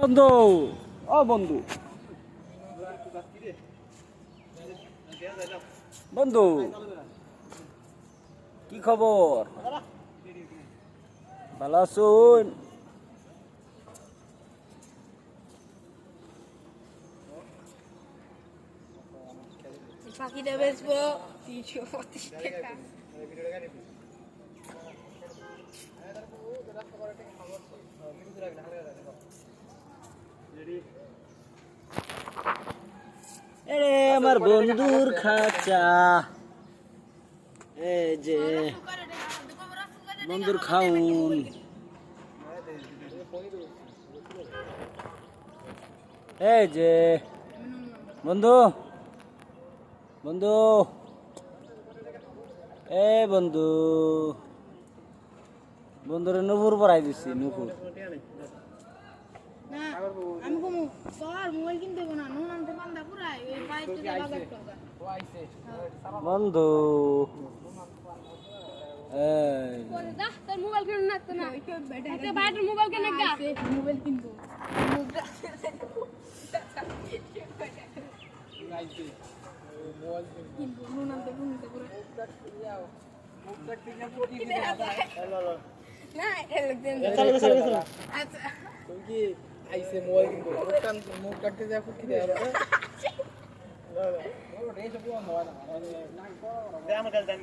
বন্ধু। ও বন্ধু। বন্ধু কি খবর? ভালো আছুন? পাখিটা বেচবো তিনশো পঁচিশ টাকা। এরে আমার বন্ধুর খাঁচা। এই যে বন্ধুর খাউন। এই যে বন্ধু বন্ধু। এ বন্ধু, বন্ধুরে নুপুর পরাই দিছি, নুপুর। না আমি কমু তোর মোবাইল কিনতে না নুন আনতে পান্তা পুরাই ওই বন্ধু। এই। দা তোর মোবাইল কিনে না তো না বাইরের মোবাইল কিনে গা মোবাইল কিনবো। কিনবো নুন আনতে না এটা আচ্ছা। আইসে মোবাইল মুখ কাটতে যা ফুটকি দেয় আমার কাছে